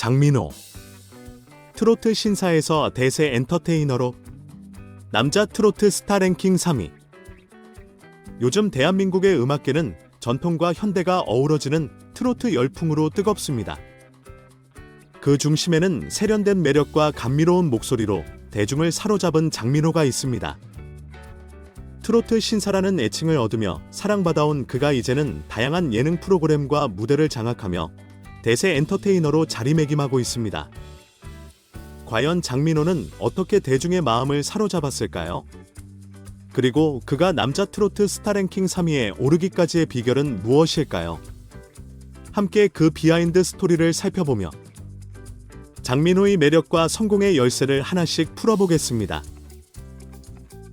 장민호 트로트 신사에서 대세 엔터테이너로 남자 트로트 스타 랭킹 3위 요즘 대한민국의 음악계는 전통과 현대가 어우러지는 트로트 열풍으로 뜨겁습니다. 그 중심에는 세련된 매력과 감미로운 목소리로 대중을 사로잡은 장민호가 있습니다. 트로트 신사라는 애칭을 얻으며 사랑받아온 그가 이제는 다양한 예능 프로그램과 무대를 장악하며 대세 엔터테이너로 자리매김하고 있습니다. 과연 장민호는 어떻게 대중의 마음을 사로잡았을까요? 그리고 그가 남자 트로트 스타 랭킹 3위에 오르기까지의 비결은 무엇일까요? 함께 그 비하인드 스토리를 살펴보며 장민호의 매력과 성공의 열쇠를 하나씩 풀어보겠습니다.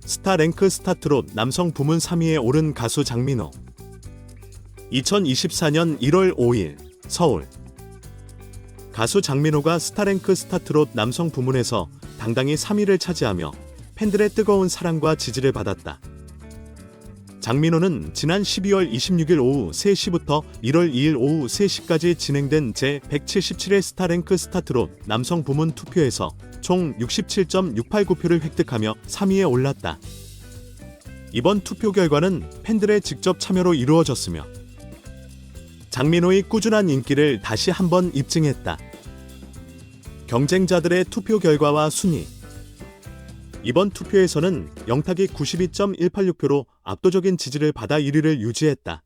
스타 랭크 스타트롯 남성 부문 3위에 오른 가수 장민호. 2024년 1월 5일 서울. 가수 장민호가 스타랭크 스타트롯 남성 부문에서 당당히 3위를 차지하며 팬들의 뜨거운 사랑과 지지를 받았다. 장민호는 지난 12월 26일 오후 3시부터 1월 2일 오후 3시까지 진행된 제177회 스타랭크 스타트롯 남성 부문 투표에서 총 67.689표를 획득하며 3위에 올랐다. 이번 투표 결과는 팬들의 직접 참여로 이루어졌으며 장민호의 꾸준한 인기를 다시 한번 입증했다. 경쟁자들의 투표 결과와 순위 이번 투표에서는 영탁이 92.186표로 압도적인 지지를 받아 1위를 유지했다.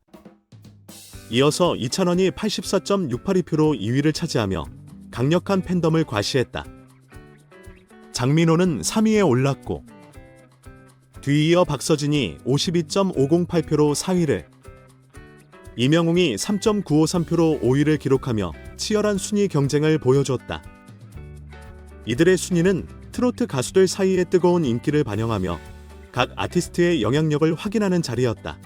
이어서 이찬원이 84.682표로 2위를 차지하며 강력한 팬덤을 과시했다. 장민호는 3위에 올랐고 뒤이어 박서진이 52.508표로 4위를 이명웅이 3.953표로 5위를 기록하며 치열한 순위 경쟁을 보여줬다. 이들의 순위는 트로트 가수들 사이의 뜨거운 인기를 반영하며 각 아티스트의 영향력을 확인하는 자리였다.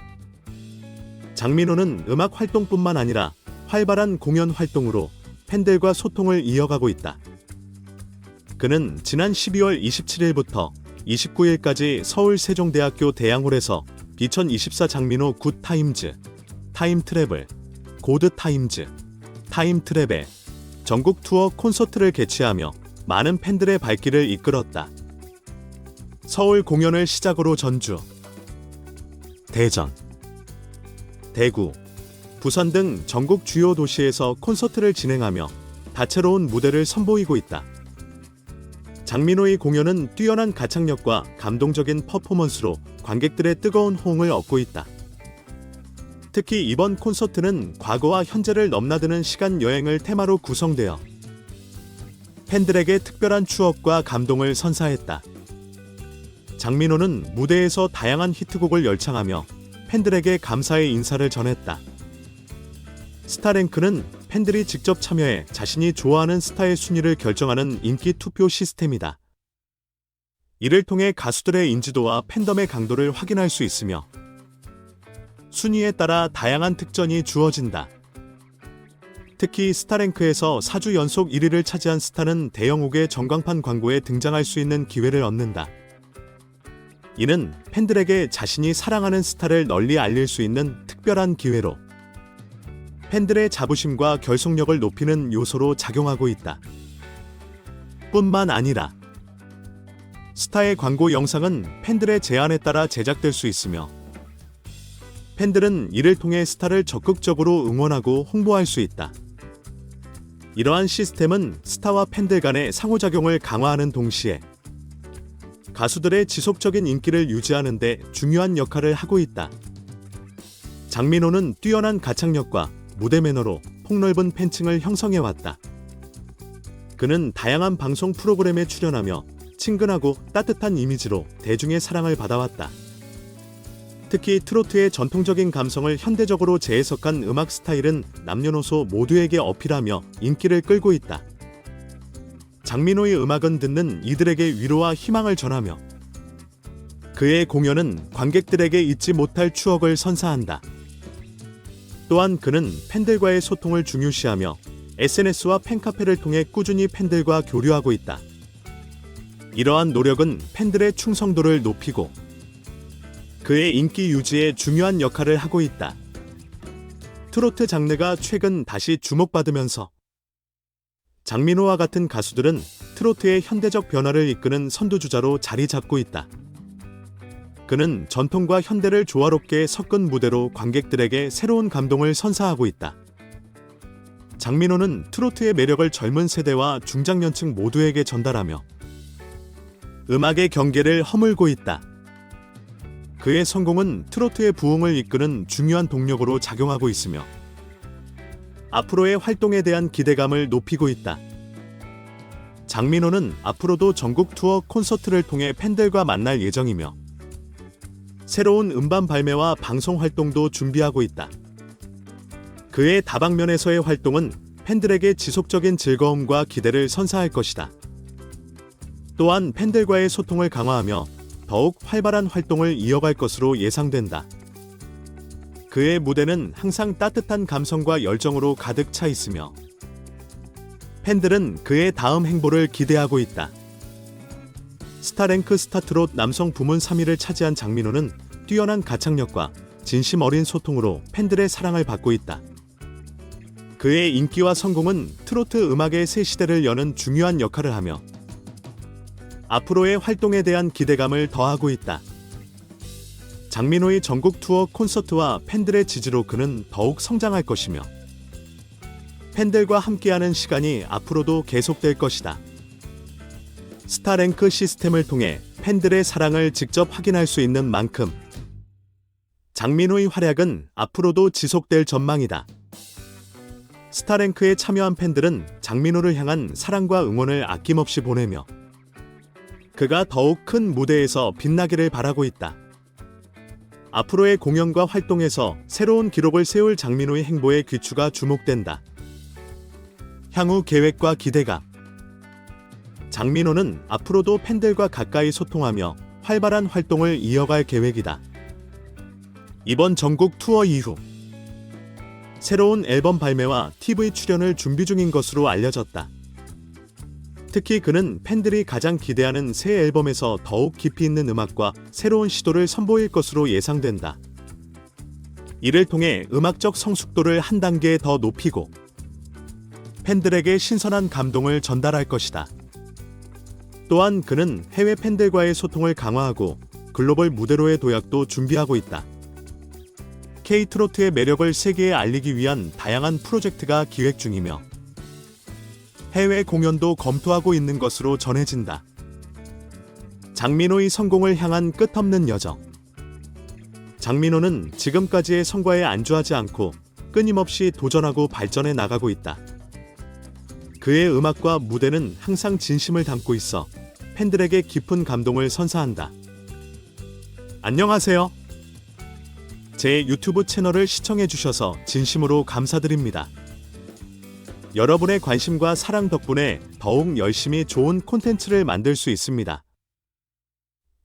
장민호는 음악 활동뿐만 아니라 활발한 공연 활동으로 팬들과 소통을 이어가고 있다. 그는 지난 12월 27일부터 29일까지 서울 세종대학교 대양홀에서 2024 장민호 굿 타임즈, 타임 트래블, 고드 타임즈, 타임 트랩의 전국 투어 콘서트를 개최하며 많은 팬들의 발길을 이끌었다. 서울 공연을 시작으로 전주, 대전, 대구, 부산 등 전국 주요 도시에서 콘서트를 진행하며 다채로운 무대를 선보이고 있다. 장민호의 공연은 뛰어난 가창력과 감동적인 퍼포먼스로 관객들의 뜨거운 호응을 얻고 있다. 특히 이번 콘서트는 과거와 현재를 넘나드는 시간 여행을 테마로 구성되어 팬들에게 특별한 추억과 감동을 선사했다. 장민호는 무대에서 다양한 히트곡을 열창하며 팬들에게 감사의 인사를 전했다. 스타랭크는 팬들이 직접 참여해 자신이 좋아하는 스타의 순위를 결정하는 인기 투표 시스템이다. 이를 통해 가수들의 인지도와 팬덤의 강도를 확인할 수 있으며 순위에 따라 다양한 특전이 주어진다. 특히 스타랭크에서 4주 연속 1위를 차지한 스타는 대형옥의 전광판 광고에 등장할 수 있는 기회를 얻는다. 이는 팬들에게 자신이 사랑하는 스타를 널리 알릴 수 있는 특별한 기회로 팬들의 자부심과 결속력을 높이는 요소로 작용하고 있다. 뿐만 아니라 스타의 광고 영상은 팬들의 제안에 따라 제작될 수 있으며 팬들은 이를 통해 스타를 적극적으로 응원하고 홍보할 수 있다. 이러한 시스템은 스타와 팬들 간의 상호작용을 강화하는 동시에 가수들의 지속적인 인기를 유지하는 데 중요한 역할을 하고 있다. 장민호는 뛰어난 가창력과 무대 매너로 폭넓은 팬층을 형성해 왔다. 그는 다양한 방송 프로그램에 출연하며 친근하고 따뜻한 이미지로 대중의 사랑을 받아왔다. 특히 트로트의 전통적인 감성을 현대적으로 재해석한 음악 스타일은 남녀노소 모두에게 어필하며 인기를 끌고 있다. 장민호의 음악은 듣는 이들에게 위로와 희망을 전하며 그의 공연은 관객들에게 잊지 못할 추억을 선사한다. 또한 그는 팬들과의 소통을 중요시하며 SNS와 팬카페를 통해 꾸준히 팬들과 교류하고 있다. 이러한 노력은 팬들의 충성도를 높이고 그의 인기 유지에 중요한 역할을 하고 있다. 트로트 장르가 최근 다시 주목받으면서 장민호와 같은 가수들은 트로트의 현대적 변화를 이끄는 선두주자로 자리 잡고 있다. 그는 전통과 현대를 조화롭게 섞은 무대로 관객들에게 새로운 감동을 선사하고 있다. 장민호는 트로트의 매력을 젊은 세대와 중장년층 모두에게 전달하며 음악의 경계를 허물고 있다. 그의 성공은 트로트의 부흥을 이끄는 중요한 동력으로 작용하고 있으며 앞으로의 활동에 대한 기대감을 높이고 있다. 장민호는 앞으로도 전국 투어 콘서트를 통해 팬들과 만날 예정이며 새로운 음반 발매와 방송 활동도 준비하고 있다. 그의 다방면에서의 활동은 팬들에게 지속적인 즐거움과 기대를 선사할 것이다. 또한 팬들과의 소통을 강화하며 더욱 활발한 활동을 이어갈 것으로 예상된다. 그의 무대는 항상 따뜻한 감성과 열정으로 가득 차 있으며 팬들은 그의 다음 행보를 기대하고 있다. 스타랭크 스타트롯 남성 부문 3위를 차지한 장민호는 뛰어난 가창력과 진심 어린 소통으로 팬들의 사랑을 받고 있다. 그의 인기와 성공은 트로트 음악의 새 시대를 여는 중요한 역할을 하며 앞으로의 활동에 대한 기대감을 더하고 있다. 장민호의 전국 투어 콘서트와 팬들의 지지로 그는 더욱 성장할 것이며 팬들과 함께하는 시간이 앞으로도 계속될 것이다. 스타랭크 시스템을 통해 팬들의 사랑을 직접 확인할 수 있는 만큼 장민호의 활약은 앞으로도 지속될 전망이다. 스타랭크에 참여한 팬들은 장민호를 향한 사랑과 응원을 아낌없이 보내며 그가 더욱 큰 무대에서 빛나기를 바라고 있다. 앞으로의 공연과 활동에서 새로운 기록을 세울 장민호의 행보에 귀추가 주목된다. 향후 계획과 기대감. 장민호는 앞으로도 팬들과 가까이 소통하며 활발한 활동을 이어갈 계획이다. 이번 전국 투어 이후 새로운 앨범 발매와 TV 출연을 준비 중인 것으로 알려졌다. 특히 그는 팬들이 가장 기대하는 새 앨범에서 더욱 깊이 있는 음악과 새로운 시도를 선보일 것으로 예상된다. 이를 통해 음악적 성숙도를 한 단계 더 높이고 팬들에게 신선한 감동을 전달할 것이다. 또한 그는 해외 팬들과의 소통을 강화하고 글로벌 무대로의 도약도 준비하고 있다. K-트로트의 매력을 세계에 알리기 위한 다양한 프로젝트가 기획 중이며 해외 공연도 검토하고 있는 것으로 전해진다. 장민호의 성공을 향한 끝없는 여정. 장민호는 지금까지의 성과에 안주하지 않고 끊임없이 도전하고 발전해 나가고 있다. 그의 음악과 무대는 항상 진심을 담고 있어 팬들에게 깊은 감동을 선사한다. 안녕하세요. 제 유튜브 채널을 시청해 주셔서 진심으로 감사드립니다. 여러분의 관심과 사랑 덕분에 더욱 열심히 좋은 콘텐츠를 만들 수 있습니다.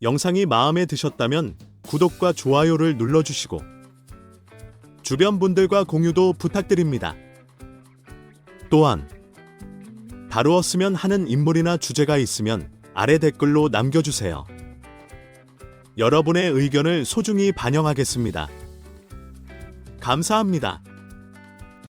영상이 마음에 드셨다면 구독과 좋아요를 눌러주시고 주변 분들과 공유도 부탁드립니다. 또한 다루었으면 하는 인물이나 주제가 있으면 아래 댓글로 남겨주세요. 여러분의 의견을 소중히 반영하겠습니다. 감사합니다.